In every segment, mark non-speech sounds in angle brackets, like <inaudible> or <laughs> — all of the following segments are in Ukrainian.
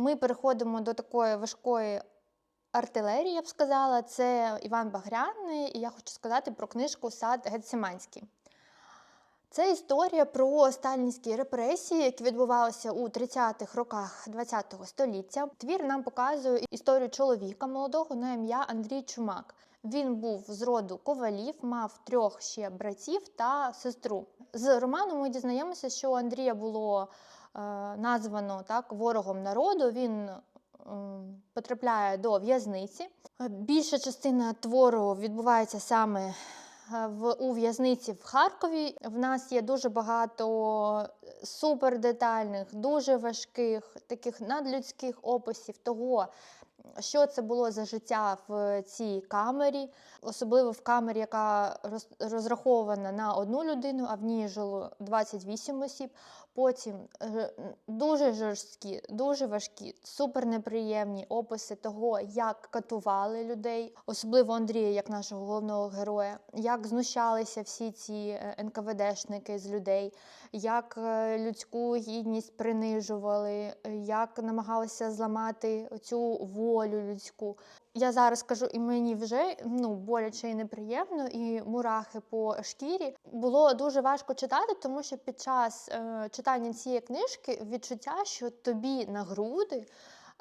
Ми переходимо до такої важкої артилерії, я б сказала. Це Іван Багряний, і я хочу сказати про книжку Сад Гетсиманський. Це історія про сталінські репресії, які відбувалися у 30-х роках ХХ століття. Твір нам показує історію чоловіка молодого на ім'я Андрій Чумак. Він був з роду ковалів, мав трьох ще братів та сестру. З роману ми дізнаємося, що Андрія було названо так ворогом народу. Він потрапляє до в'язниці. Е, Більша частина твору відбувається саме е, в у в'язниці в Харкові. В нас є дуже багато супердетальних, дуже важких, таких надлюдських описів того, що це було за життя в цій камері, особливо в камері, яка розрахована на одну людину, а в ній жило 28 осіб. Потім е, дуже жорсткі, дуже важкі, супернеприємні описи того, як катували людей, особливо Андрія, як нашого головного героя, як знущалися всі ці е, НКВДшники з людей, як е, людську гідність принижували, як намагалися зламати цю волю людську. Я зараз кажу, і мені вже ну боляче і неприємно, і мурахи по шкірі. Було дуже важко читати, тому що під час е, читання цієї книжки відчуття, що тобі на груди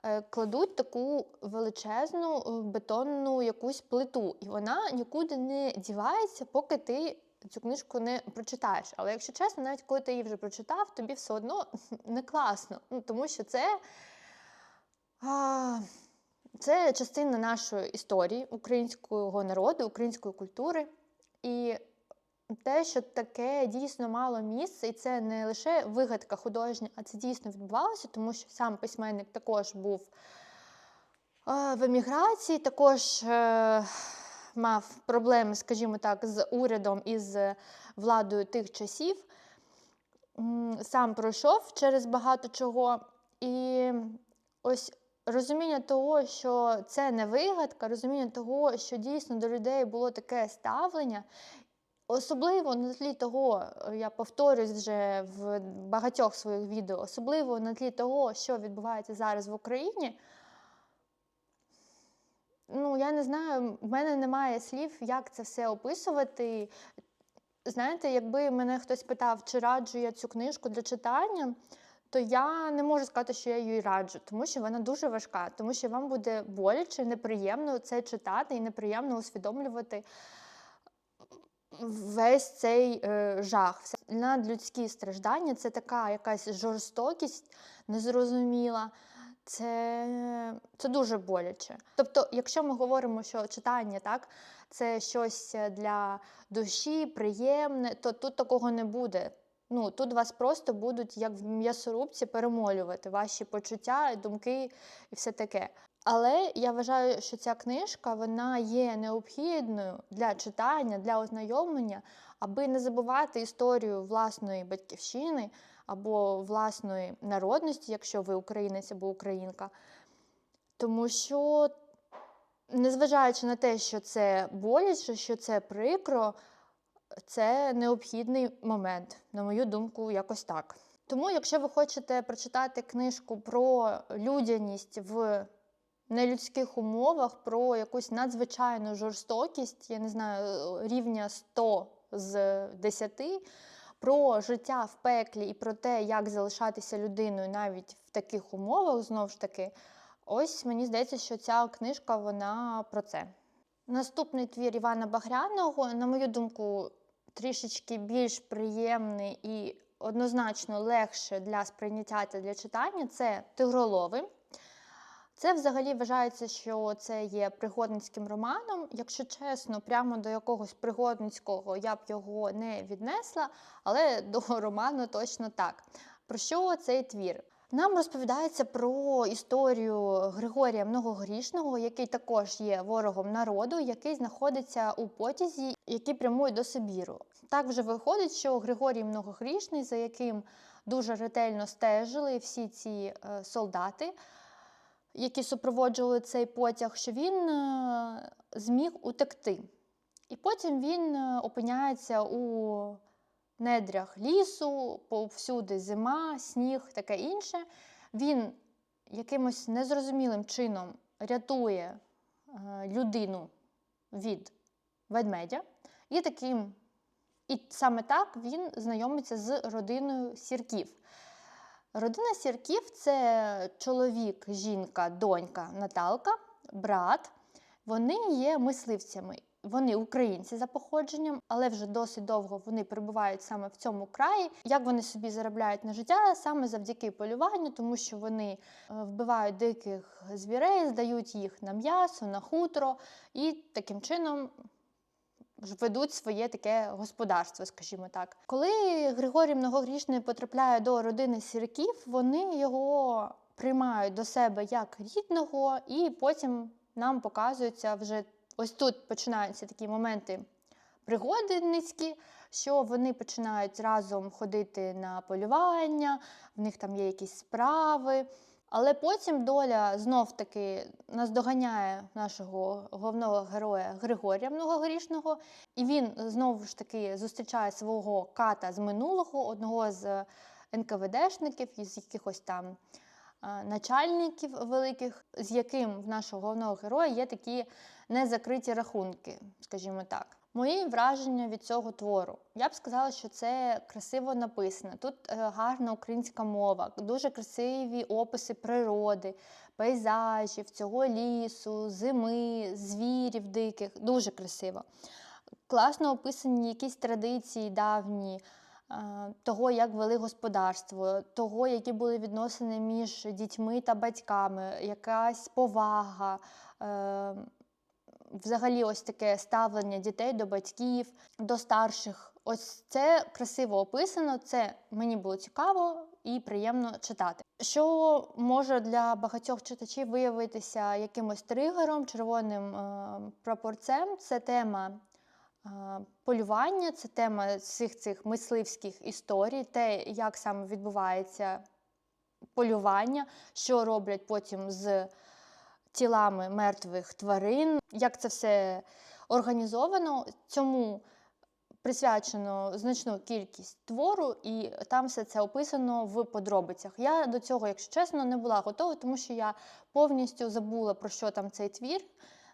е, кладуть таку величезну е, бетонну якусь плиту, і вона нікуди не дівається, поки ти. Цю книжку не прочитаєш. Але якщо чесно, навіть коли ти її вже прочитав, тобі все одно <laughs> не класно. Ну, тому що це, а, це частина нашої історії, українського народу, української культури. І те, що таке дійсно мало місце, і це не лише вигадка художня, а це дійсно відбувалося, тому що сам письменник також був е, в еміграції, також е, мав проблеми, скажімо так, з урядом і з владою тих часів. Сам пройшов через багато чого. І ось розуміння того, що це не вигадка, розуміння того, що дійсно до людей було таке ставлення. Особливо на тлі того, е, я повторюсь вже в багатьох своїх відео, особливо на тлі того, що відбувається зараз в Україні. Ну, я не знаю, в мене немає слів, як це все описувати. Знаєте, якби мене хтось питав, чи раджу я цю книжку для читання, то я не можу сказати, що я її раджу, тому що вона дуже важка, тому що вам буде боляче, неприємно це читати і неприємно усвідомлювати весь цей е, жах. Надлюдські страждання це така якась жорстокість незрозуміла. Це, це дуже боляче. Тобто, якщо ми говоримо, що читання так, це щось для душі, приємне, то тут такого не буде. Ну, тут вас просто будуть, як в м'ясорубці, перемолювати ваші почуття, думки і все таке. Але я вважаю, що ця книжка вона є необхідною для читання, для ознайомлення, аби не забувати історію власної батьківщини або власної народності, якщо ви українець або українка. Тому що, незважаючи на те, що це боляче, що це прикро, це необхідний момент, на мою думку, якось так. Тому, якщо ви хочете прочитати книжку про людяність в нелюдських умовах, про якусь надзвичайну жорстокість, я не знаю, рівня 100 з 10, про життя в пеклі і про те, як залишатися людиною навіть в таких умовах, знову ж таки, ось мені здається, що ця книжка вона про це. Наступний твір Івана Багряного, на мою думку, трішечки більш приємний і однозначно легше для сприйняття та для читання це Тигролови. Це взагалі вважається, що це є пригодницьким романом. Якщо чесно, прямо до якогось пригодницького я б його не віднесла, але до <laughs> роману точно так. Про що цей твір? Нам розповідається про історію Григорія Многогрішного, який також є ворогом народу, який знаходиться у потязі, який прямує до Сибіру. Так вже виходить, що Григорій Многогрішний, за яким дуже ретельно стежили всі ці е, солдати, які супроводжували цей потяг, що він е, зміг утекти. І потім він е, опиняється у недрях лісу, повсюди зима, сніг, таке інше. Він якимось незрозумілим чином рятує е, людину від ведмедя, і таким, і саме так він знайомиться з родиною сірків. Родина сірків це чоловік, жінка, донька Наталка, брат. Вони є мисливцями. Вони українці за походженням, але вже досить довго вони перебувають саме в цьому краї. Як вони собі заробляють на життя саме завдяки полюванню, тому що вони е, вбивають диких звірей, здають їх на м'ясо, на хутро і таким чином ведуть своє таке господарство, скажімо так. Коли Григорій Многогрішний потрапляє до родини сірків, вони його приймають до себе як рідного, і потім нам показуються вже ось тут починаються такі моменти пригодницькі, що вони починають разом ходити на полювання, в них там є якісь справи. Але потім доля знов-таки наздоганяє нашого головного героя Григорія Многогрішного, і він знову ж таки зустрічає свого ката з минулого, одного з НКВДшників, із якихось там начальників великих, з яким в нашого головного героя є такі незакриті рахунки, скажімо так. Мої враження від цього твору. Я б сказала, що це красиво написано. Тут е, гарна українська мова, дуже красиві описи природи, пейзажів, цього лісу, зими, звірів диких. Дуже красиво. Класно описані якісь традиції давні. е, Того, як вели господарство, того, які були відносини між дітьми та батьками, якась повага, е, взагалі ось таке ставлення дітей до батьків, до старших. Ось це красиво описано, це мені було цікаво і приємно читати. Що може для багатьох читачів виявитися якимось тригером, червоним е, прапорцем, це тема. е, Полювання це тема всіх цих мисливських історій, те, як саме відбувається полювання, що роблять потім з тілами мертвих тварин, як це все організовано. Цьому присвячено значну кількість твору, і там все це описано в подробицях. Я до цього, якщо чесно, не була готова, тому що я повністю забула про що там цей твір.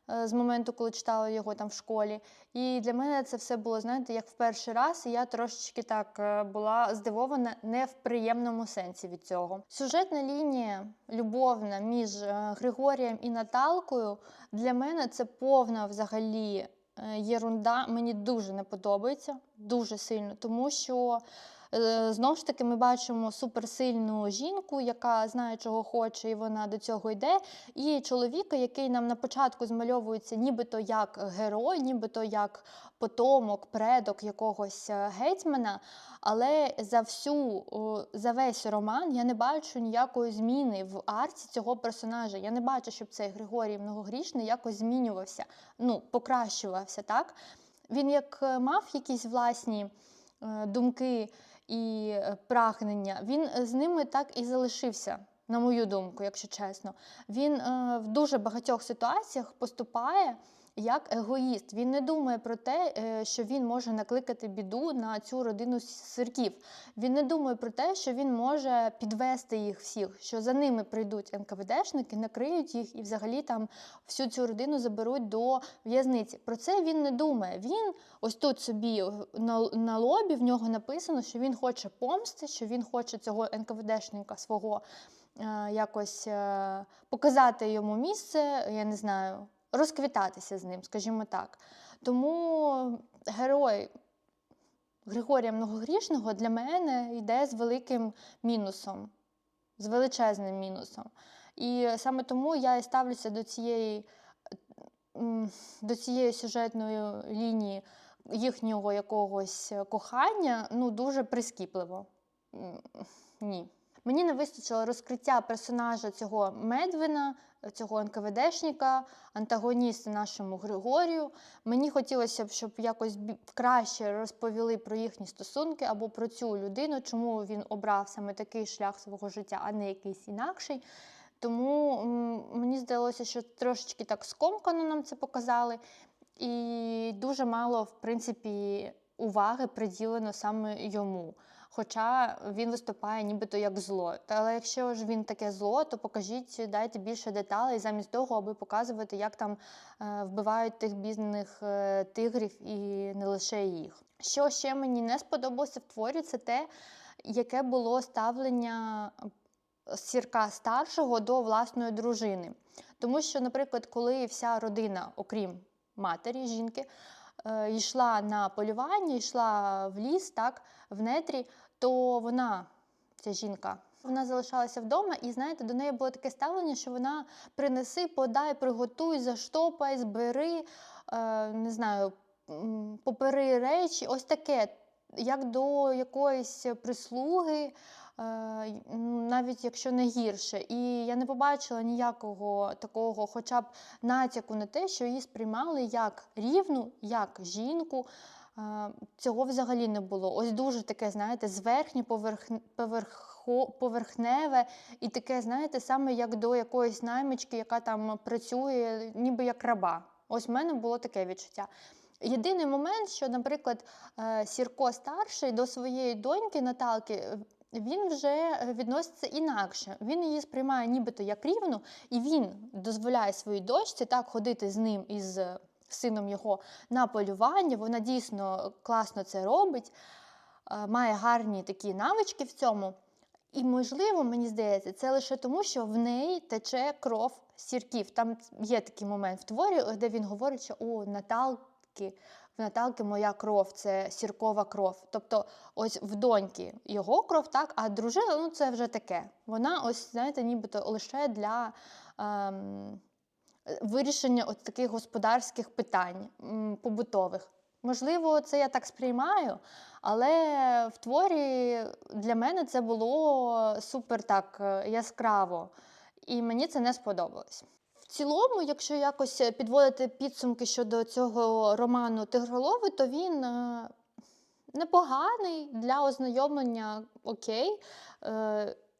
З моменту, коли читала його там в школі, і для мене це все було, знаєте, як в перший раз, і я трошечки так е, була здивована не в приємному сенсі від цього. Сюжетна лінія любовна між е, Григорієм і Наталкою для мене це повна взагалі е, єрунда. Мені дуже не подобається, дуже сильно, тому що. Е, Знову ж таки, ми бачимо суперсильну жінку, яка знає, чого хоче, і вона до цього йде. І чоловіка, який нам на початку змальовується нібито як герой, нібито як потомок, предок якогось е, гетьмана. Але за всю за весь роман я не бачу ніякої зміни в арці цього персонажа. Я не бачу, щоб цей Григорій Многогрішний якось змінювався, ну, покращувався. так? Він як е, мав якісь власні думки і е, прагнення, він з ними так і залишився. На мою думку, якщо чесно, він е, в дуже багатьох ситуаціях поступає як егоїст. Він не думає про те, е, що він може накликати біду на цю родину сирків. Він не думає про те, що він може підвести їх всіх, що за ними прийдуть НКВДшники, накриють їх і взагалі там всю цю родину заберуть до в'язниці. Про це він не думає. Він ось тут собі на, на лобі в нього написано, що він хоче помсти, що він хоче цього НКВДшника свого е, якось е, показати йому місце, я не знаю, розквітатися з ним, скажімо так. Тому герой Григорія Многогрішного для мене йде з великим мінусом, з величезним мінусом. І саме тому я і ставлюся до цієї, до цієї сюжетної лінії їхнього якогось кохання ну, дуже прискіпливо. Ні. Мені не вистачило розкриття персонажа цього Медвина, цього НКВДшника, антагоніста нашому Григорію. Мені хотілося б, щоб якось краще розповіли про їхні стосунки або про цю людину, чому він обрав саме такий шлях свого життя, а не якийсь інакший. Тому мені здалося, що трошечки так скомкано нам це показали, і дуже мало, в принципі, уваги приділено саме йому. Хоча він виступає нібито як зло. Та але якщо ж він таке зло, то покажіть, дайте більше деталей замість того, аби показувати, як там е, вбивають тих бідних е, тигрів і не лише їх. Що ще мені не сподобалося в творі, це те, яке було ставлення сірка старшого до власної дружини. Тому що, наприклад, коли вся родина, окрім матері, жінки, е, йшла на полювання, йшла в ліс, так, в нетрі, то вона, ця жінка, вона залишалася вдома, і знаєте, до неї було таке ставлення, що вона принеси, подай, приготуй, заштопай, збери, е, не знаю, попери речі, ось таке, як до якоїсь прислуги. е, Навіть якщо не гірше, і я не побачила ніякого такого, хоча б натяку на те, що її сприймали як рівну, як жінку. Цього взагалі не було. Ось дуже таке, знаєте, зверхнє, поверх, поверхо, поверхневе, і таке, знаєте, саме як до якоїсь наймички, яка там працює, ніби як раба. Ось в мене було таке відчуття. Єдиний момент, що, наприклад, е, Сірко старший до своєї доньки Наталки. е, Він вже відноситься інакше. Він її сприймає нібито як рівну, і він дозволяє своїй дочці так ходити з ним і з сином його на полювання. Вона дійсно класно це робить, е, має гарні такі навички в цьому. І, можливо, мені здається, це лише тому, що в неї тече кров сірків. Там є такий момент в творі, де він говорить, що у Наталки, в Наталки моя кров, це сіркова кров. Тобто, ось в доньки його кров, так, а дружина ну це вже таке. Вона, ось, знаєте, нібито лише для. Ем, вирішення от таких господарських питань побутових. Можливо, це я так сприймаю, але в творі для мене це було супер так е, яскраво, і мені це не сподобалось. В цілому, якщо якось підводити підсумки щодо цього роману Тигролови, то він е, непоганий для ознайомлення окей.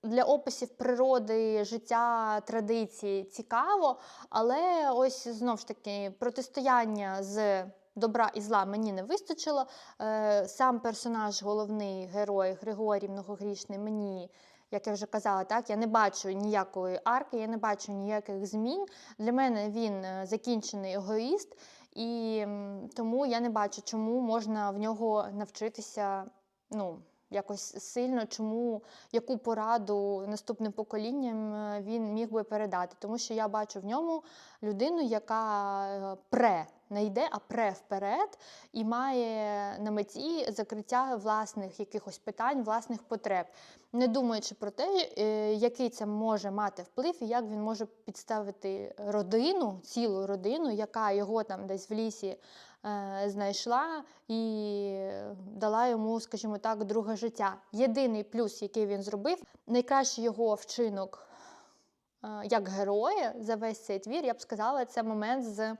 Для описів природи, життя, традицій цікаво, але ось знов ж таки протистояння з добра і зла мені не вистачило. Е, Сам персонаж, головний герой Григорій Многогрішний, мені, як я вже казала, так, я не бачу ніякої арки, я не бачу ніяких змін. Для мене він е, закінчений егоїст, і тому я не бачу, чому можна в нього навчитися. ну, Якось сильно, чому яку пораду наступним поколінням е, він міг би передати. Тому що я бачу в ньому людину, яка е, пре, не йде, а пре вперед і має на меті закриття власних якихось питань, власних потреб, не думаючи про те, е, який це може мати вплив і як він може підставити родину, цілу родину, яка його там десь в лісі знайшла і дала йому, скажімо так, друге життя. Єдиний плюс, який він зробив, найкращий його вчинок е, як героя за весь цей твір, я б сказала, це момент з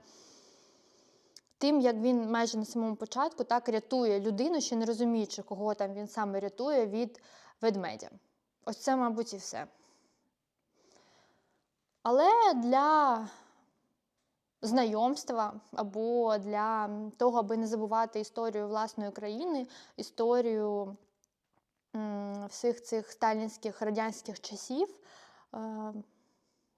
тим, як він майже на самому початку так рятує людину, ще не розуміючи, кого там він саме рятує від ведмедя. Ось це, мабуть, і все. Але для знайомства або для того, аби не забувати історію власної країни, історію всіх цих сталінських радянських часів. е,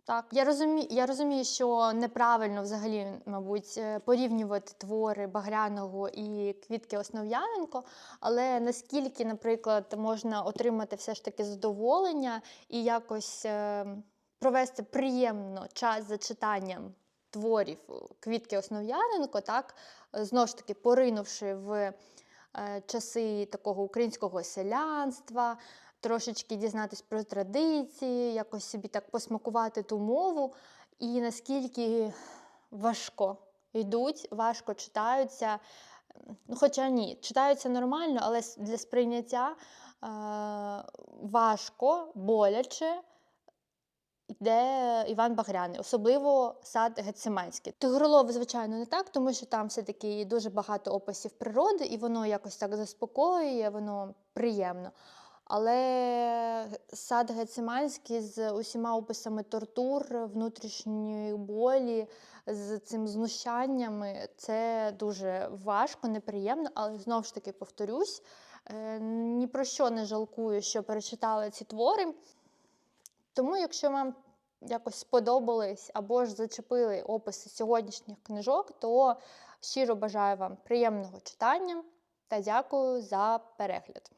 Так, я розумію, я розумію, що неправильно взагалі, мабуть, е, порівнювати твори Багряного і Квітки Основ'яненко, але наскільки, наприклад, можна отримати все ж таки задоволення і якось е, провести приємно час за читанням творів Квітки Основ'яненко, так, е, знову ж таки, поринувши в е, часи такого українського селянства, трошечки дізнатись про традиції, якось собі так посмакувати ту мову, і наскільки важко йдуть, важко читаються. Ну, Хоча ні, читаються нормально, але для сприйняття е, важко, боляче йде Іван Багряний, особливо сад Гециманський. Тигролов, звичайно, не так, тому що там все-таки дуже багато описів природи, і воно якось так заспокоює, воно приємно. Але сад Гециманський з усіма описами тортур, внутрішньої болі, з цим знущаннями це дуже важко, неприємно, але знову ж таки повторюсь. Е, Ні про що не жалкую, що перечитала ці твори. Тому, якщо вам якось сподобались або ж зачепили описи сьогоднішніх книжок, то щиро бажаю вам приємного читання та дякую за перегляд.